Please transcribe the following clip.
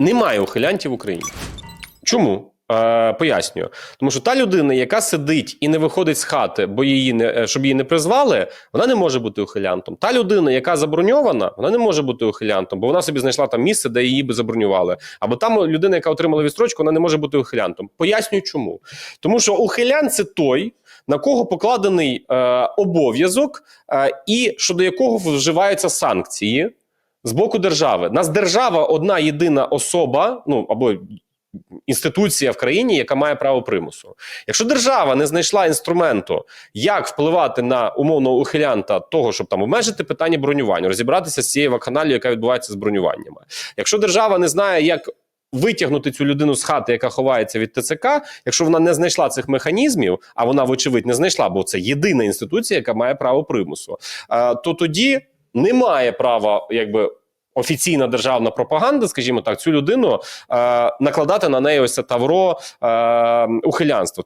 Немає ухилянтів в Україні. Чому? Е, пояснюю. Тому що та людина, яка сидить і не виходить з хати, бо її не е, щоб її не призвали, вона не може бути ухилянтом. Та людина, яка заброньована, вона не може бути ухилянтом, бо вона собі знайшла там місце, де її би забронювали. Або там людина, яка отримала відстрочку, вона не може бути ухилянтом. Пояснюю, чому. Тому що ухилян це той, на кого покладений е, обов'язок, е, і щодо якого вживаються санкції з боку держави. Нас держава одна єдина особа, ну або інституція в країні, яка має право примусу. Якщо держава не знайшла інструменту, як впливати на умовного ухилянта того, щоб там обмежити питання бронювання, розібратися з цією вакханалією, яка відбувається з бронюваннями. Якщо держава не знає, як витягнути цю людину з хати, яка ховається від ТЦК, якщо вона не знайшла цих механізмів, а вона, вочевидь, не знайшла, бо це єдина інституція, яка має право примусу, е, то тоді немає права, якби. Офіційна державна пропаганда, скажімо так, цю людину е, накладати на неї ось це тавро е, ухилянства.